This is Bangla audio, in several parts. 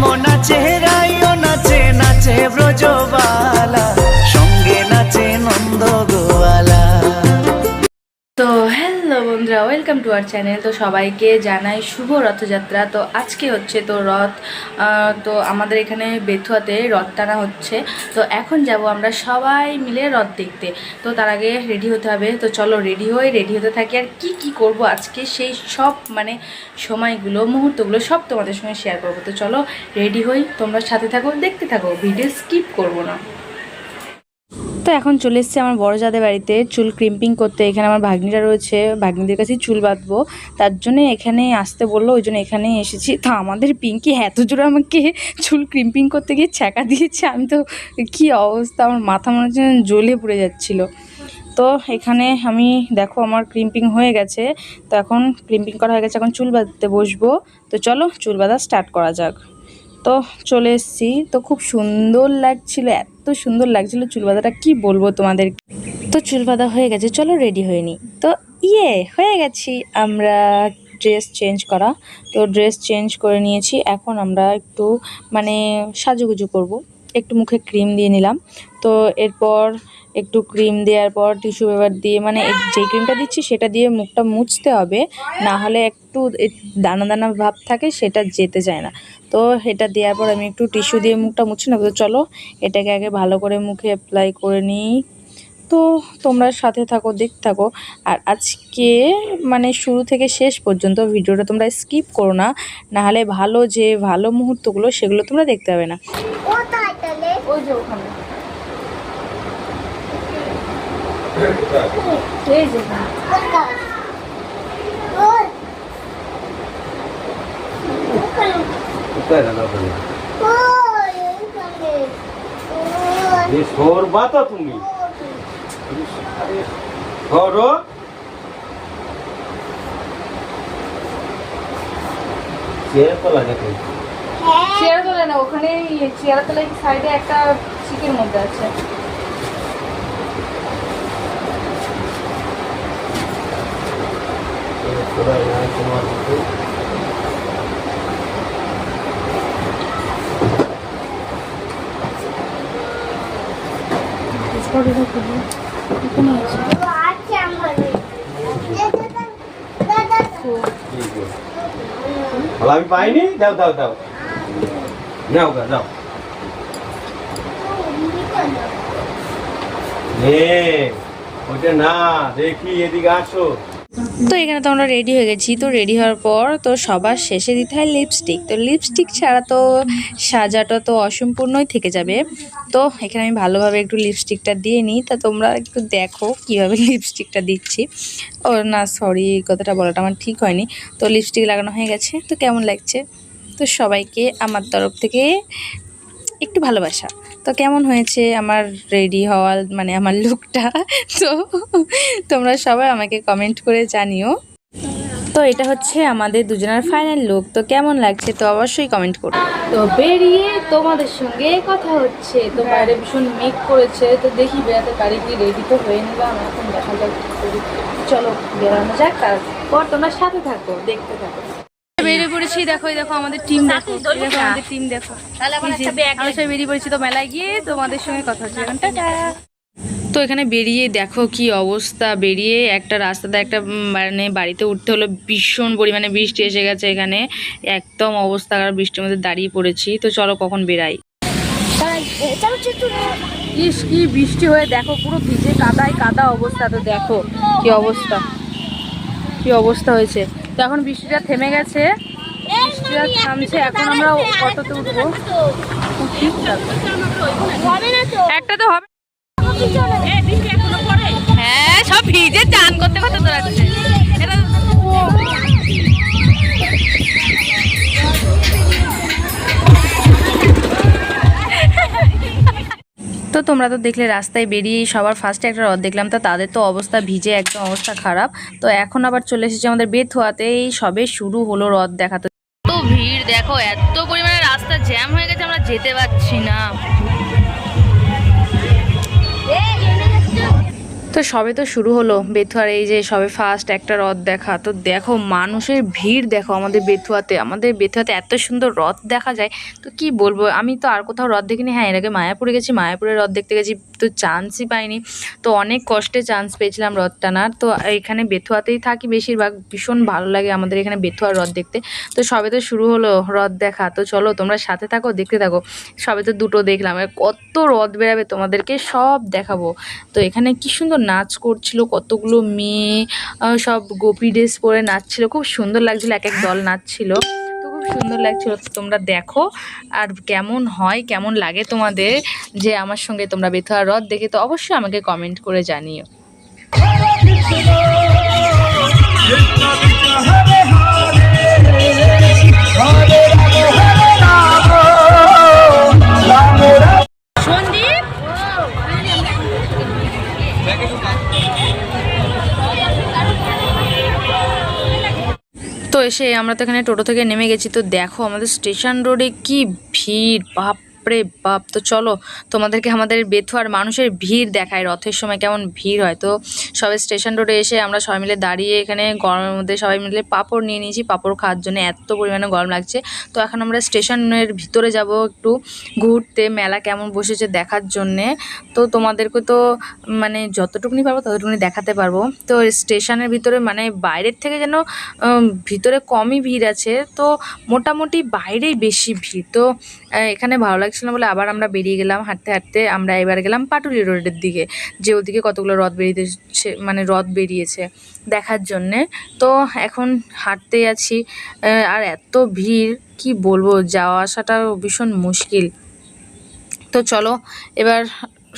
শ্যামনা চেহারাইও নাচে নাচে ব্রজবালা। হ্যালো বন্ধুরা ওয়েলকাম টু আওয়ার চ্যানেল তো সবাইকে জানাই শুভ রথযাত্রা। তো আজকে হচ্ছে তো রথ তো আমাদের এখানে বেথুয়াতে রথ টানা হচ্ছে। তো এখন যাব আমরা সবাই মিলে রথ দেখতে। তো তার আগে রেডি হতে হবে। তো চলো রেডি হয়ে রেডি হতে থাকি। আর কি কি করব আজকে সেই সব মানে সময়গুলো, মুহূর্তগুলো সব তোমাদের সঙ্গে শেয়ার করব। তো চলো রেডি হই। তোমরা সাথে থাকো, দেখতে থাকো। ভিডিও স্কিপ করব না। তো এখন চলে এসেছি আমার বড় যাদের বাড়িতে। চুল ক্রিম্পিং করতে এখানে আমার ভাগ্নিরা রয়েছে। ভাগ্নিদের কাছে চুল বাঁধবো। তার জন্য এখানে আসতে বলল, ওই জন্য এখানেই এসেছি। তো আমাদের পিঙ্কি এত জোরে আমাকে চুল ক্রিম্পিং করতে গিয়ে ছ্যাঁকা দিয়েছে। আমি তো কি অবস্থা, আমার মাথা মনে হচ্ছে জ্বলে পড়ে যাচ্ছিল। তো এখানে আমি, দেখো আমার ক্রিম্পিং হয়ে গেছে। তো এখন ক্রিম্পিং করা হয়ে গেছে, এখন চুল বাঁধতে বসবো। তো চলো চুল বাঁধা স্টার্ট করা যাক। তো চলে এসেছি। তো খুব সুন্দর লাগছিল, এত সুন্দর লাগছিল চুল বাঁধাটা কী বলব তোমাদের? তো চুল বাঁধা হয়ে গেছে, চলো রেডি হয়ে নি তো ইয়ে হয়ে গেছি আমরা ড্রেস চেঞ্জ করা। তো ড্রেস চেঞ্জ করে নিয়েছি, এখন আমরা একটু মানে সাজুগুজু করব। একটু মুখে ক্রিম দিয়ে নিলাম। তো এরপর একটু ক্রিম দেওয়ার পর টিস্যু পেপার দিয়ে মানে যে ক্রিমটা দিচ্ছি সেটা দিয়ে মুখটা মুছতে হবে। না হলে একটু দানা দানা ভাব থাকে, সেটা যেতে চায় না। তো এটা দেওয়ার পর আমি একটু টিস্যু দিয়ে মুখটা মুছি নেব। তো চলো, এটাকে আগে ভালো করে মুখে অ্যাপ্লাই করে নিই। তো তোমরা সাথে থাকো, দেখতে থাকো। আর আজকে মানে শুরু থেকে শেষ পর্যন্ত ভিডিওটা তোমরা স্কিপ করো না। নাহলে ভালো যে ভালো মুহূর্তগুলো, সেগুলো তোমরা দেখতে পাবে না। ওই যে ওখানে এই যে কোথায় গেল ওখানে এ সরবা তো তুমি ধরো চেয়ার তো লাগে তো চেয়ার তোলে না ওখানে চেয়ার তোলে সাইডে একটা চিকের মধ্যে আছে? বলো, আমি পাইনি দাও দাও দাও নাও গা, যাও। ওটা না, দেখি এদিকে আসো। তো এখানে তো আমরা রেডি হয়ে গেছি। তো রেডি হওয়ার পর তো সবার শেষে দিতে হয় লিপস্টিক তো লিপস্টিক ছাড়া তো সাজাটা তো অসম্পূর্ণই থেকে যাবে। তো এখানে আমি ভালোভাবে একটু লিপস্টিকটা দিয়ে নিই। তা তোমরা একটু দেখো কীভাবে লিপস্টিকটা দিচ্ছি। ও না সরি কথাটা বলাটা আমার ঠিক হয়নি। তো লিপস্টিক লাগানো হয়ে গেছে। তো কেমন লাগছে? তো সবাইকে আমার তরফ থেকে একটু ভালোবাসা। তো কেমন হয়েছে আমার রেডি হওয়ার মানে আমার লুকটা তো তোমরা সবাই আমাকে কমেন্ট করে জানিও। তো এটা হচ্ছে আমাদের দুজনের ফাইনাল লুক তো কেমন লাগছে তো অবশ্যই কমেন্ট করো। তো বেরিয়ে তোমাদের সঙ্গে কথা হচ্ছে। তো বাইরে ভীষণ মেক করেছে। তো দেখি বেড়াতে পারি কি রেডি তো হয়ে নিলাম। এখন দেখা যাক চলো বেরানো যাক, তারপর তোমরা সাথে থাকো, দেখতে থাকো। বেরিয়ে পড়েছি দেখো এই দেখো আমাদের টিম দেখো দেখো আমাদের টিম দেখো। আমরা সবাই বেরিয়ে পড়েছি তো মেলায় গিয়ে তোমাদের সঙ্গে কথা হচ্ছে। এখন টাটা। তো এখানে বেরিয়ে দেখো কি অবস্থা বেরিয়ে একটা রাস্তাতে একটা মানে বাড়িতে উঠতে হলো ভীষণ পরিমাণে বৃষ্টি এসে গেছে এখানে। একদম অবস্থা আর বৃষ্টির মধ্যে দাঁড়িয়ে পড়েছি। তো চলো কখন বেরাই। ইস কি বৃষ্টি হয়ে দেখো পুরো ভিজে কাদায় কাদা অবস্থা তো দেখো কি অবস্থা। কি অবস্থা হয়েছে। তো এখন বৃষ্টিটা থেমে গেছে। বৃষ্টিটা থামছে, এখন আমরা অটোতে উঠবো। একটা তো হবে। হ্যাঁ সব ভিজে চান করতে করতে তো তোমরা তো দেখলে রাস্তায় বেরিয়ে সবার ফার্স্টে একটা রথ দেখলাম, তো তাদের তো অবস্থা ভিজে একদম অবস্থা খারাপ। তো এখন আবার চলে এসেছে আমাদের বেথুয়াতে এই সবে শুরু হলো রথ দেখাতে তো ভিড় দেখো, এত পরিমাণে রাস্তা জ্যাম হয়ে গেছে, আমরা যেতে পারছি না। তো সবে তো শুরু হলো। বেথুয়ার এই যে সবে ফার্স্ট একটা রথ দেখা, তো দেখো মানুষের ভিড় দেখো আমাদের বেথুয়াতে। আমাদের বেথুয়াতে এত সুন্দর রথ দেখা যায়, তো কি বলব? আমি তো আর কোথাও রথ দেখিনি। হ্যাঁ এর আগে মায়াপুরে গেছি, মায়াপুরে রথ দেখতে গেছি, তো চান্সই পাইনি। তো অনেক কষ্টে চান্স পেয়েছিলাম রথ টানার তো এখানে বেথুয়াতেই থাকি বেশিরভাগ, ভীষণ ভালো লাগে আমাদের এখানে বেথুয়ার রথ দেখতে। তো সবে তো শুরু হলো রথ দেখা। তো চলো তোমরা সাথে থাকো, দেখতে থাকো। সবে তো দুটো দেখলাম কত রথ বেরাবে তোমাদেরকে সব দেখাবো। তো এখানে কি সুন্দর নাচ করছিল, কতগুলো মেয়ে সব গোপী ড্রেস পরে নাচছিল, খুব সুন্দর লাগছিল, এক এক দল নাচছিল। তো খুব সুন্দর লাগছিল তোমরা দেখো, আর কেমন হয়, কেমন লাগে তোমাদের, যে আমার সঙ্গে তোমরা বেথুয়া রথ দেখে, তো অবশ্যই আমাকে কমেন্ট করে জানিও। সন্দীপ এসে আমরা তো এখানে টোটো থেকে নেমে গেছি। তো দেখো আমাদের স্টেশন রোডে কি ভিড় বাপরে বাপ। তো চলো, তোমাদেরকে আমাদের বেথুয়ার মানুষের ভিড় দেখায় রথের সময় কেমন ভিড় হয়। তো সবাই স্টেশন রোডে এসে আমরা সবাই মিলে দাঁড়িয়ে এখানে গরমের মধ্যে সবাই মিলে পাঁপড় নিয়ে নিয়েছি। পাঁপড় খাওয়ার জন্য এত পরিমাণে গরম লাগছে। তো এখন আমরা স্টেশনের ভিতরে যাব একটু ঘুরতে, মেলা কেমন বসেছে দেখার জন্যে। তো তোমাদেরকে তো মানে যতটুকুনি পারব ততটুকুনি দেখাতে পারব। তো স্টেশনের ভিতরে মানে বাইরের থেকে যেন ভিতরে কমই ভিড় আছে। তো মোটামুটি বাইরেই বেশি ভিড়। তো এখানে ভালো না বলে আবার আমরা বেরিয়ে গেলাম, হাঁটতে হাঁটতে আমরা এবার গেলাম পাটুলি রোডের দিকে, যে ওদিকে কতগুলো রথ বেরিয়েছে মানে রথ বেরিয়েছে দেখার জন্যে। তো এখন হাঁটতে আছি আর এত ভিড়, কি বলব, যাওয়া আসাটা ভীষণ মুশকিল। তো চলো, এবার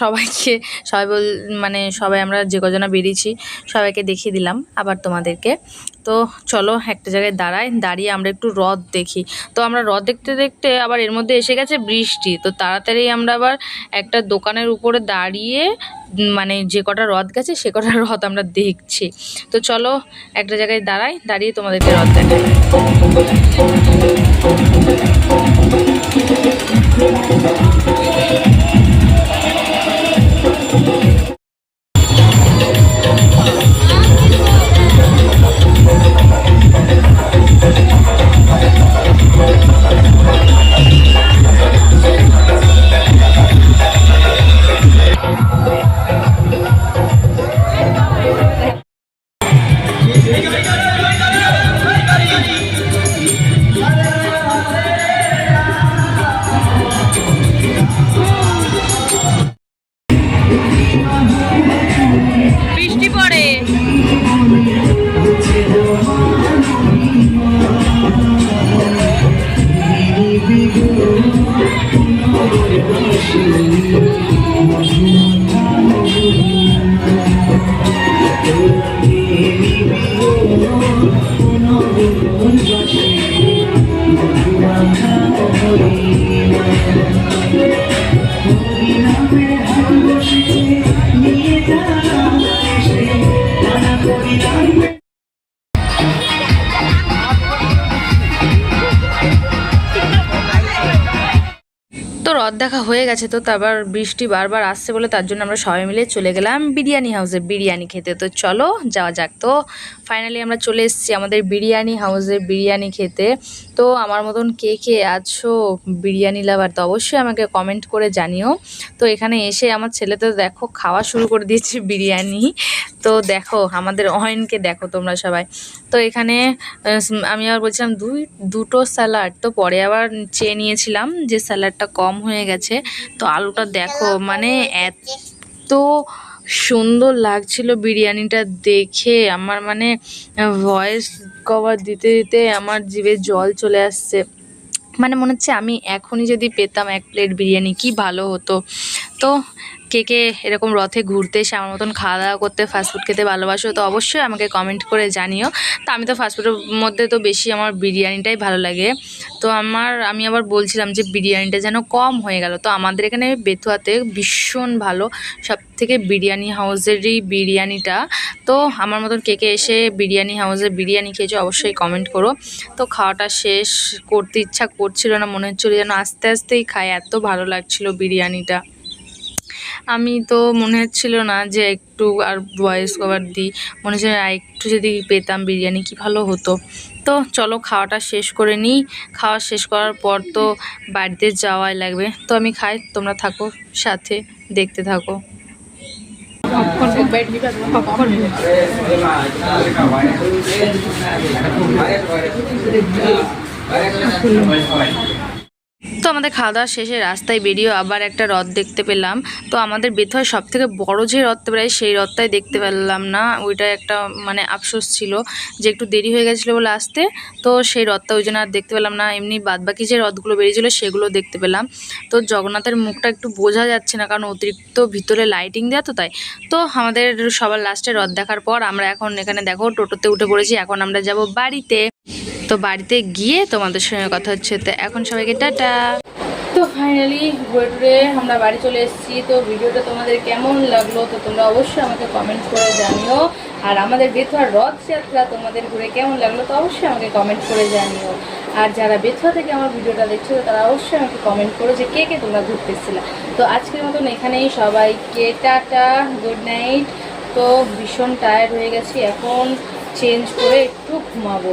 সবাইকে, সবাই বল মানে সবাই আমরা যে কজনা বেরিয়েছি, সবাইকে দেখিয়ে দিলাম আবার তোমাদেরকে। তো চলো একটা জায়গায় দাঁড়াই, দাঁড়িয়ে আমরা একটু রথ দেখি। তো আমরা রথ দেখতে দেখতে আবার এর মধ্যে এসে গেছে বৃষ্টি। তো তাড়াতাড়ি আমরা আবার একটা দোকানের উপরে দাঁড়িয়ে মানে যে কটা রথ গেছে, সে কটা রথ আমরা দেখছি। তো চলো একটা জায়গায় দাঁড়াই, দাঁড়িয়ে তোমাদেরকে রথ দেখাই। বৃষ্টি তো রদ দেখা হয়ে গেছে তো তারপর বৃষ্টি বারবার আসছে বলে তার জন্য আমরা সবাই মিলে চলে গেলাম বিরিয়ানি হাউসে বিরিয়ানি খেতে। তো চলো, যাওয়া যাক তো। ফাইনালি আমরা চলে এসেছি আমাদের বিরিয়ানি হাউসে বিরিয়ানি খেতে। তো আমার মতন কে কে আছো বিরিয়ানি লাভার তো অবশ্যই আমাকে কমেন্ট করে জানিও। তো এখানে এসে আমার ছেলে তো দেখো খাওয়া শুরু করে দিয়েছে বিরিয়ানি। তো দেখো আমাদের অয়নকে দেখো তোমরা সবাই। তো এখানে আমি আবার বলছিলাম দুই, দুটো স্যালাড তো পরে আবার চেয়ে নিয়েছিলাম যে স্যালাডটা কম হয়ে গেছে। তো আলুটা দেখো মানে এত সুন্দর লাগছিল বিরিয়ানিটা দেখে। আমার মানে ভয়েস কভার দিতে দিতে আমার জিভে জল চলে আসছে। মানে মনে হচ্ছে আমি এখনই যদি পেতাম এক প্লেট বিরিয়ানি, কি ভালো হতো। তো কে কে এরকম রথে ঘুরতে এসে আমার মতন খাওয়া দাওয়া করতে ফাস্টফুড খেতে ভালোবাসো, তো অবশ্যই আমাকে কমেন্ট করে জানিও। তো আমি তো ফাস্টফুডের মধ্যে তো বেশি আমার বিরিয়ানিটাই ভালো লাগে। তো আমার, আমি আবার বলছিলাম যে বিরিয়ানিটা যেন কম হয়ে গেল। তো আমাদের এখানে বেথুয়াতে ভীষণ ভালো সব থেকে বিরিয়ানি হাউসেরই বিরিয়ানিটা। তো আমার মতন কে কে এসে বিরিয়ানি হাউসে বিরিয়ানি খেয়েছো অবশ্যই কমেন্ট করো। তো খাওয়াটা শেষ, করতে ইচ্ছা করছিল না, মনে হচ্ছিল যেন আস্তে আস্তেই খাই, এত ভালো লাগছিল বিরিয়ানিটা। আমি তো মনে হচ্ছিল না যে একটু আর ভয়েস কভার দিই। মনে হচ্ছে আর একটু যদি পেতাম বিরিয়ানি কি ভালো হতো। তো চলো খাওয়াটা শেষ করে নিই। খাওয়া শেষ করার পর তো বাড়িতে যাওয়াই লাগবে। তো আমি খাই, তোমরা থাকো সাথে, দেখতে থাকো। তো আমাদের খাওয়া দাওয়া শেষে রাস্তায় বেরিয়েও আবার একটা রথ দেখতে পেলাম। তো আমাদের বেথয় সব থেকে বড় যে রথটা প্রায় সেই রথটাই দেখতে পেলাম না। ওইটা একটা মানে আফসোস ছিল যে একটু দেরি হয়ে গেছিল বলে আসতে। তো সেই রথটা ওই জন্য আর দেখতে পেলাম না। এমনি বাদবাকি যে রথগুলো বেরিয়েছিলো সেগুলো দেখতে পেলাম। তো জগন্নাথের মুখটা একটু বোঝা যাচ্ছে না কারণ অতিরিক্ত ভিতরে লাইটিং দেওয়া তো তাই। তো আমাদের সবার লাস্টে রথ দেখার পর আমরা এখন এখানে দেখো টোটোতে উঠে পড়েছি। এখন আমরা যাব বাড়িতে। তো বাড়িতে গিয়ে তোমাদের সঙ্গে কথা হচ্ছে। তো এখন সবাইকে টাটা। তো ফাইনালি ঘুরে টুরে আমরা বাড়ি চলে এসেছি। তো ভিডিওটা তোমাদের কেমন লাগল তো তোমরা অবশ্যই আমাকে কমেন্ট করে জানিও। আর আমাদের বেথুয়ার রথযাত্রা তোমাদের ঘুরে কেমন লাগল তো অবশ্যই আমাকে কমেন্ট করে জানিও। আর যারা বেথুয়া থেকে আমার ভিডিওটা দেখছ তারা অবশ্যই আমাকে কমেন্ট করো যে কে কে তোমরা ঘুরতে এসেছিলে তো আজকের মতন এখানেই সবাইকে টাটা গুড নাইট তো ভীষণ টায়ার্ড হয়ে গেছি। এখন চেঞ্জ করে একটু ঘুমাবো।